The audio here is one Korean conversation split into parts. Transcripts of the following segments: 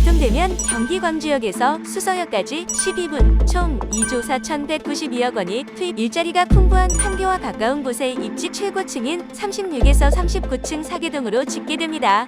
개통되면 경기 광주역에서 수서역까지 12분 총 2조 4,192억 원이 투입 일자리가 풍부한 판교와 가까운 곳에 입지 최고층인 36에서 39층 사계동으로 짓게 됩니다.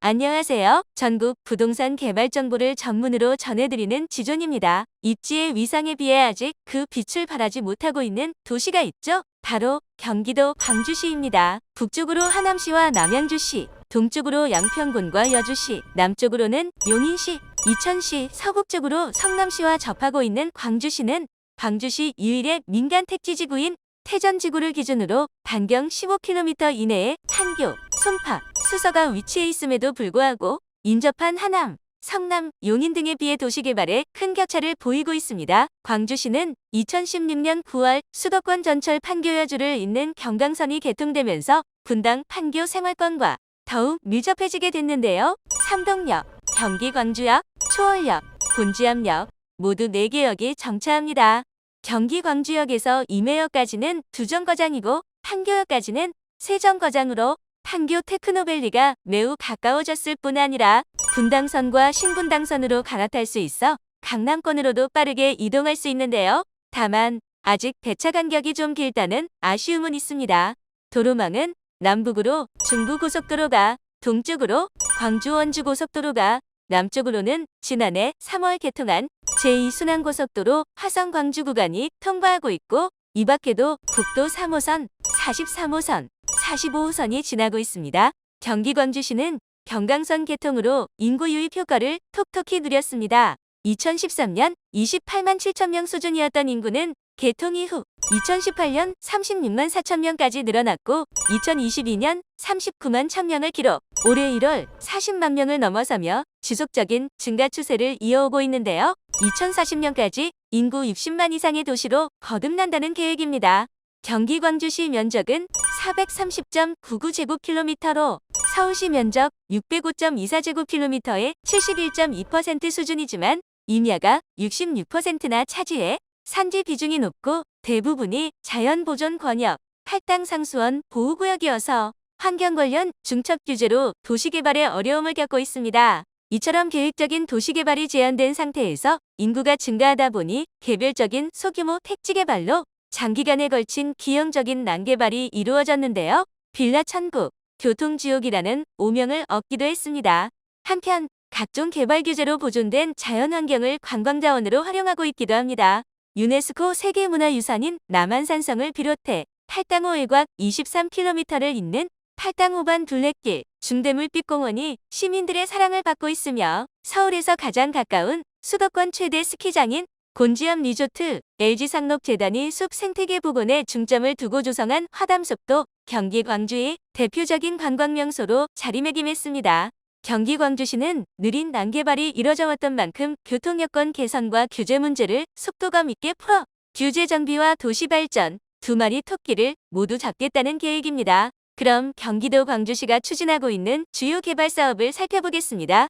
안녕하세요. 전국 부동산 개발 정보를 전문으로 전해드리는 지존입니다. 입지의 위상에 비해 아직 그 빛을 발하지 못하고 있는 도시가 있죠? 바로 경기도 광주시입니다. 북쪽으로 하남시와 남양주시, 동쪽으로 양평군과 여주시, 남쪽으로는 용인시, 이천시, 서북쪽으로 성남시와 접하고 있는 광주시는 광주시 유일의 민간 택지지구인 태전지구를 기준으로 반경 15km 이내에 판교, 송파, 수서가 위치해 있음에도 불구하고 인접한 하남, 성남, 용인 등에 비해 도시개발에 큰 격차를 보이고 있습니다. 광주시는 2016년 9월 수도권 전철 판교여주를 잇는 경강선이 개통되면서 분당 판교 생활권과 더욱 밀접해지게 됐는데요. 삼동역, 경기 광주역, 초월역, 곤지암역 모두 4개 역이 정차합니다. 경기 광주역에서 임해역까지는 두 정거장이고 판교역까지는 세 정거장으로 판교 테크노밸리가 매우 가까워졌을 뿐 아니라 분당선과 신분당선으로 갈아탈 수 있어 강남권으로도 빠르게 이동할 수 있는데요. 다만 아직 배차 간격이 좀 길다는 아쉬움은 있습니다. 도로망은 남북으로 중부고속도로가 동쪽으로 광주 원주 고속도로가 남쪽으로는 지난해 3월 개통한 제2순환고속도로 화성 광주 구간이 통과하고 있고 이 밖에도 국도 3호선, 43호선, 45호선이 지나고 있습니다. 경기 광주시는 경강선 개통으로 인구 유입 효과를 톡톡히 누렸습니다. 2013년 28만 7천 명 수준이었던 인구는 개통 이후 2018년 36만 4천 명까지 늘어났고 2022년 39만 1천 명을 기록, 올해 1월 40만 명을 넘어서며 지속적인 증가 추세를 이어오고 있는데요. 2040년까지 인구 60만 이상의 도시로 거듭난다는 계획입니다. 경기 광주시 면적은 430.99제곱킬로미터로 서울시 면적 605.24제곱킬로미터의 71.2% 수준이지만 임야가 66%나 차지해 산지 비중이 높고 대부분이 자연보존 권역, 할당 상수원 보호구역이어서 환경 관련 중첩 규제로 도시개발에 어려움을 겪고 있습니다. 이처럼 계획적인 도시개발이 제한된 상태에서 인구가 증가하다 보니 개별적인 소규모 택지개발로 장기간에 걸친 기형적인 난개발이 이루어졌는데요. 빌라 천국, 교통지옥이라는 오명을 얻기도 했습니다. 한편 각종 개발 규제로 보존된 자연환경을 관광자원으로 활용하고 있기도 합니다. 유네스코 세계문화유산인 남한산성을 비롯해 팔당호 일곽 23km를 잇는 팔당호반 둘레길, 중대물빛공원이 시민들의 사랑을 받고 있으며 서울에서 가장 가까운 수도권 최대 스키장인 곤지암 리조트, LG상록재단이 숲 생태계 복원에 중점을 두고 조성한 화담숲도 경기 광주의 대표적인 관광명소로 자리매김했습니다. 경기 광주시는 느린 난개발이 이뤄져 왔던 만큼 교통여건 개선과 규제 문제를 속도감 있게 풀어 규제 정비와 도시 발전, 두 마리 토끼를 모두 잡겠다는 계획입니다. 그럼 경기도 광주시가 추진하고 있는 주요 개발 사업을 살펴보겠습니다.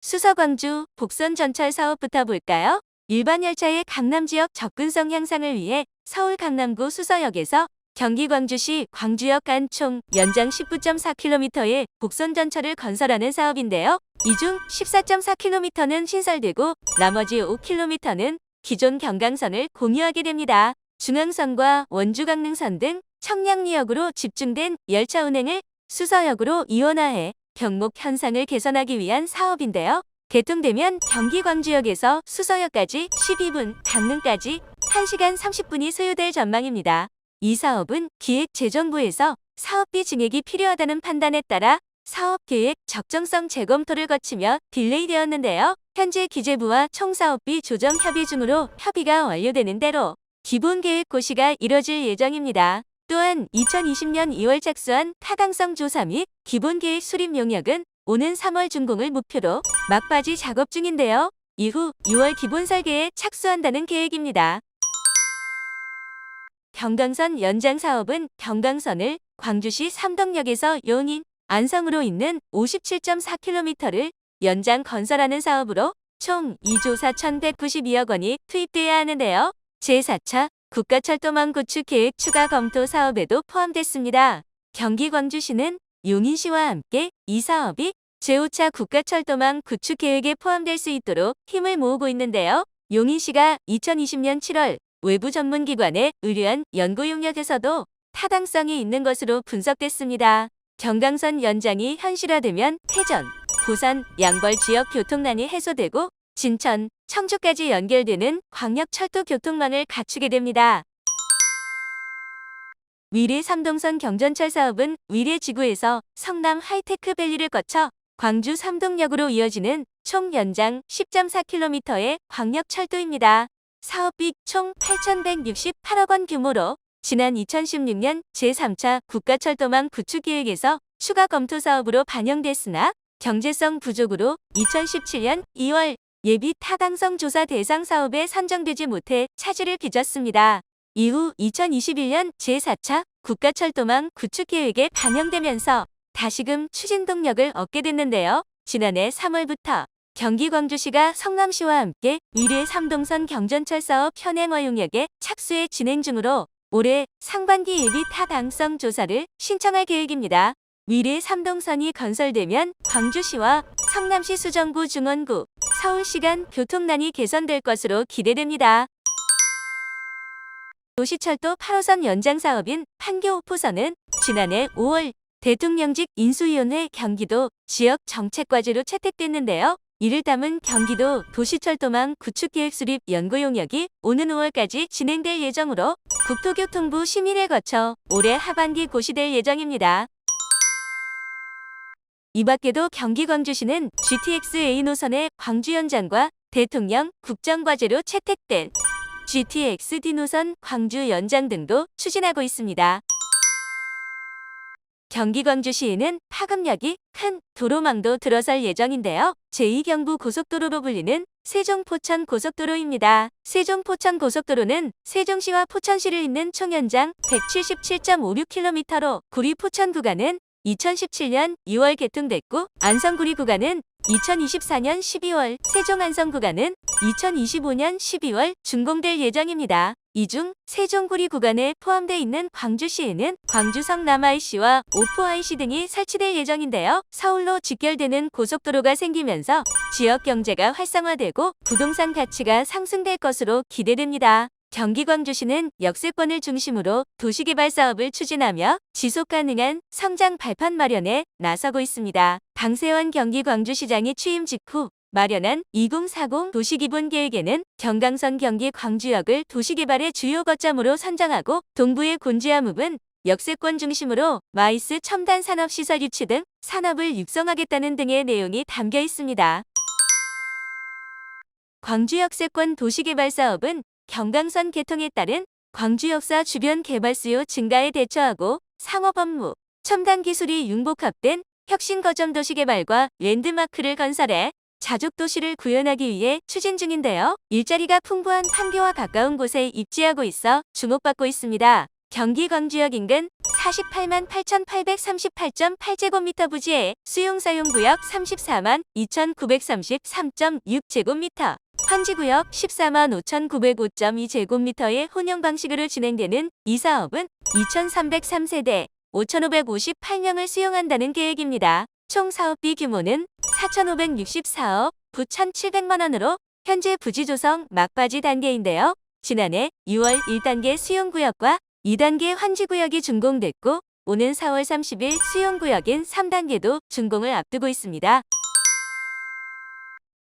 수서광주 복선 전철 사업부터 볼까요? 일반 열차의 강남 지역 접근성 향상을 위해 서울 강남구 수서역에서 경기 광주시 광주역 간 총 연장 19.4km의 복선 전철을 건설하는 사업인데요. 이 중 14.4km는 신설되고 나머지 5km는 기존 경강선을 공유하게 됩니다. 중앙선과 원주 강릉선 등 청량리역으로 집중된 열차 운행을 수서역으로 이원화해 경목 현상을 개선하기 위한 사업인데요. 개통되면 경기 광주역에서 수서역까지 12분, 강릉까지 1시간 30분이 소요될 전망입니다. 이 사업은 기획재정부에서 사업비 증액이 필요하다는 판단에 따라 사업 계획 적정성 재검토를 거치며 딜레이 되었는데요. 현재 기재부와 총사업비 조정 협의 중으로 협의가 완료되는 대로 기본 계획 고시가 이뤄질 예정입니다. 또한 2020년 2월 착수한 타당성 조사 및 기본 계획 수립 용역은 오는 3월 준공을 목표로 막바지 작업 중인데요. 이후 6월 기본 설계에 착수한다는 계획입니다. 경강선 연장 사업은 경강선을 광주시 삼덕역에서 용인, 안성으로 잇는 57.4km를 연장 건설하는 사업으로 총 2조 4,192억 원이 투입돼야 하는데요. 제4차 국가철도망 구축 계획 추가 검토 사업에도 포함됐습니다. 경기 광주시는 용인시와 함께 이 사업이 제5차 국가철도망 구축 계획에 포함될 수 있도록 힘을 모으고 있는데요. 용인시가 2020년 7월 외부 전문기관에 의뢰한 연구 용역에서도 타당성이 있는 것으로 분석됐습니다. 경강선 연장이 현실화되면 태전, 부산, 양벌 지역 교통난이 해소되고 진천, 청주까지 연결되는 광역철도 교통망을 갖추게 됩니다. 위례 삼동선 경전철 사업은 위례 지구에서 성남 하이테크밸리를 거쳐 광주 삼동역으로 이어지는 총 연장 10.4km의 광역철도입니다. 사업비 총 8,168억 원 규모로 지난 2016년 제3차 국가철도망 구축 계획에서 추가 검토 사업으로 반영됐으나 경제성 부족으로 2017년 2월 예비 타당성 조사 대상 사업에 선정되지 못해 차질을 빚었습니다. 이후 2021년 제4차 국가철도망 구축 계획에 반영되면서 다시금 추진 동력을 얻게 됐는데요. 지난해 3월부터 경기 광주시가 성남시와 함께 위례 삼동선 경전철 사업 현행 허용역에 착수해 진행 중으로 올해 상반기 예비 타당성 조사를 신청할 계획입니다. 위례 삼동선이 건설되면 광주시와 성남시 수정구 중원구, 서울 시 간 교통난이 개선될 것으로 기대됩니다. 도시철도 8호선 연장 사업인 판교 5호선은 지난해 5월 대통령직 인수위원회 경기도 지역 정책과제로 채택됐는데요. 이를 담은 경기도 도시철도망 구축계획 수립 연구 용역이 오는 5월까지 진행될 예정으로 국토교통부 심의를 거쳐 올해 하반기 고시될 예정입니다. 이 밖에도 경기 광주시는 GTX A 노선의 광주 연장과 대통령 국정과제로 채택된 GTX D 노선 광주 연장 등도 추진하고 있습니다. 경기 광주시에는 파급력이 큰 도로망도 들어설 예정인데요. 제2경부 고속도로로 불리는 세종 포천 고속도로입니다. 세종 포천 고속도로는 세종시와 포천시를 잇는 총 연장 177.56km로 구리 포천 구간은 2017년 2월 개통됐고 안성구리 구간은 2024년 12월, 세종 안성 구간은 2025년 12월 준공될 예정입니다. 이 중 세종구리 구간에 포함되어 있는 광주시에는 광주성 남IC와 오포IC 등이 설치될 예정인데요. 서울로 직결되는 고속도로가 생기면서 지역 경제가 활성화되고 부동산 가치가 상승될 것으로 기대됩니다. 경기 광주시는 역세권을 중심으로 도시개발 사업을 추진하며 지속 가능한 성장 발판 마련에 나서고 있습니다. 방세원 경기 광주시장이 취임 직후 마련한 2040 도시기본계획에는 경강선 경기 광주역을 도시개발의 주요 거점으로 선정하고 동부의 곤지암읍은 역세권 중심으로 마이스 첨단 산업시설 유치 등 산업을 육성하겠다는 등의 내용이 담겨 있습니다. 광주 역세권 도시개발 사업은 경강선 개통에 따른 광주 역사 주변 개발 수요 증가에 대처하고 상업 업무, 첨단 기술이 융복합된 혁신 거점 도시 개발과 랜드마크를 건설해 자족 도시를 구현하기 위해 추진 중인데요. 일자리가 풍부한 판교와 가까운 곳에 입지하고 있어 주목받고 있습니다. 경기 광주역 인근 48만 8,838.8제곱미터 부지에 수용사용구역 34만 2,933.6제곱미터, 환지구역 14만 5,905.2제곱미터의 혼용 방식으로 진행되는 이 사업은 2,303세대 5,558명을 수용한다는 계획입니다. 총 사업비 규모는 4,564억 9,700만 원으로 현재 부지 조성 막바지 단계인데요. 지난해 6월 1단계 수용구역과 2단계 환지구역이 준공됐고 오는 4월 30일 수용구역인 3단계도 준공을 앞두고 있습니다.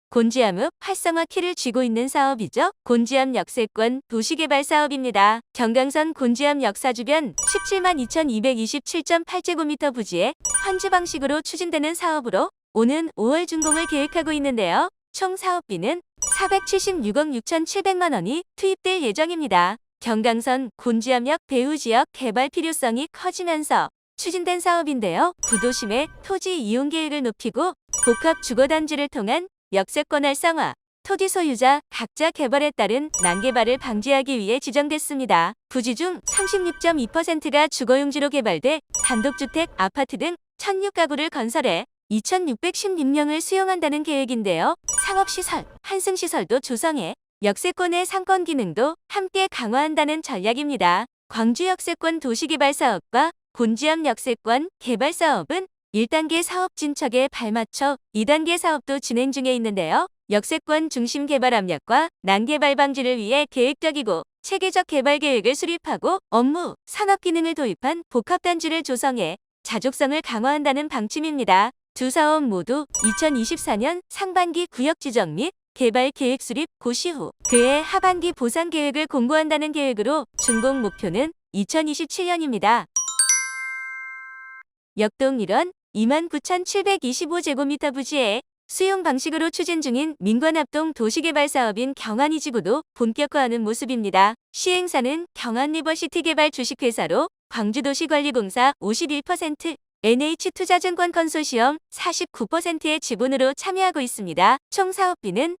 곤지암읍 활성화 키를 쥐고 있는 사업이죠. 곤지암 역세권 도시개발 사업입니다. 경강선 곤지암 역사 주변 17만 2227.8제곱미터 부지에 환지 방식으로 추진되는 사업으로 오는 5월 준공을 계획하고 있는데요. 총 사업비는 476억 6,700만 원이 투입될 예정입니다. 경강선 곤지암역 배후 지역 개발 필요성이 커지면서 추진된 사업인데요. 구도심의 토지 이용 계획을 높이고 복합 주거단지를 통한 역세권 활성화, 토지 소유자 각자 개발에 따른 난개발을 방지하기 위해 지정됐습니다. 부지 중 36.2%가 주거용지로 개발돼 단독주택, 아파트 등 1,006가구를 건설해 2,616명을 수용한다는 계획인데요. 상업시설, 한승시설도 조성해 역세권의 상권 기능도 함께 강화한다는 전략입니다. 광주 역세권 도시개발 사업과 곤지암 역세권 개발 사업은 1단계 사업 진척에 발맞춰 2단계 사업도 진행 중에 있는데요. 역세권 중심 개발 압력과 난개발 방지를 위해 계획적이고 체계적 개발 계획을 수립하고 업무, 산업 기능을 도입한 복합단지를 조성해 자족성을 강화한다는 방침입니다. 두 사업 모두 2024년 상반기 구역 지정 및 개발 계획 수립 고시 후 그해 하반기 보상 계획을 공고한다는 계획으로 준공 목표는 2027년입니다. 역동 1원 29,725제곱미터 부지에 수용 방식으로 추진 중인 민관합동 도시개발 사업인 경안이 지구도 본격화하는 모습입니다. 시행사는 경안 리버시티 개발 주식회사로 광주도시관리공사 51%, NH투자증권 컨소시엄 49%의 지분으로 참여하고 있습니다. 총 사업비는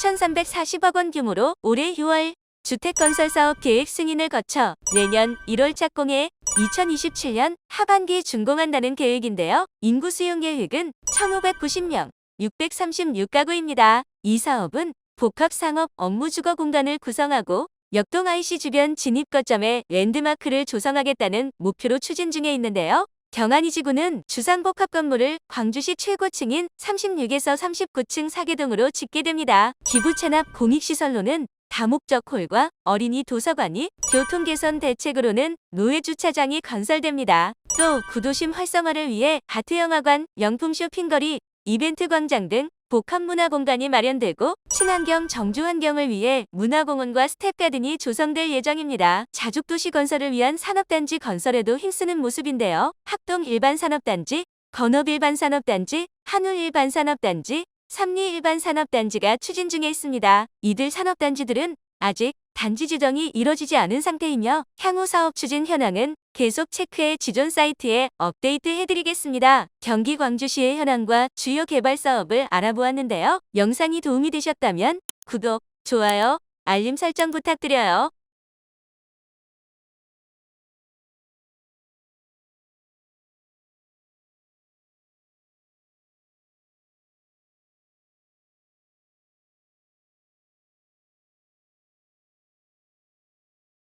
4,340억 원 규모로 올해 6월 주택건설사업 계획 승인을 거쳐 내년 1월 착공해 2027년 하반기 준공한다는 계획인데요. 인구 수용 계획은 1,590명, 636가구입니다. 이 사업은 복합상업 업무주거 공간을 구성하고 역동 IC 주변 진입 거점에 랜드마크를 조성하겠다는 목표로 추진 중에 있는데요. 경안이 지구는 주상복합 건물을 광주시 최고층인 36에서 39층 사계동으로 짓게 됩니다. 기부 체납 공익시설로는 다목적 홀과 어린이 도서관이 교통 개선 대책으로는 노예 주차장이 건설됩니다. 또 구도심 활성화를 위해 아트 영화관, 명품 쇼핑거리, 이벤트 광장 등 복합 문화 공간이 마련되고 친환경 정주 환경을 위해 문화공원과 스텝가든이 조성될 예정입니다. 자죽도시 건설을 위한 산업단지 건설에도 힘쓰는 모습인데요. 학동 일반 산업단지, 건업 일반 산업단지, 한울 일반 산업단지, 삼리 일반 산업단지가 추진 중에 있습니다. 이들 산업단지들은 아직 단지 지정이 이뤄지지 않은 상태이며 향후 사업 추진 현황은 계속 체크해 지존 사이트에 업데이트 해드리겠습니다. 경기 광주시의 현황과 주요 개발 사업을 알아보았는데요. 영상이 도움이 되셨다면 구독, 좋아요, 알림 설정 부탁드려요.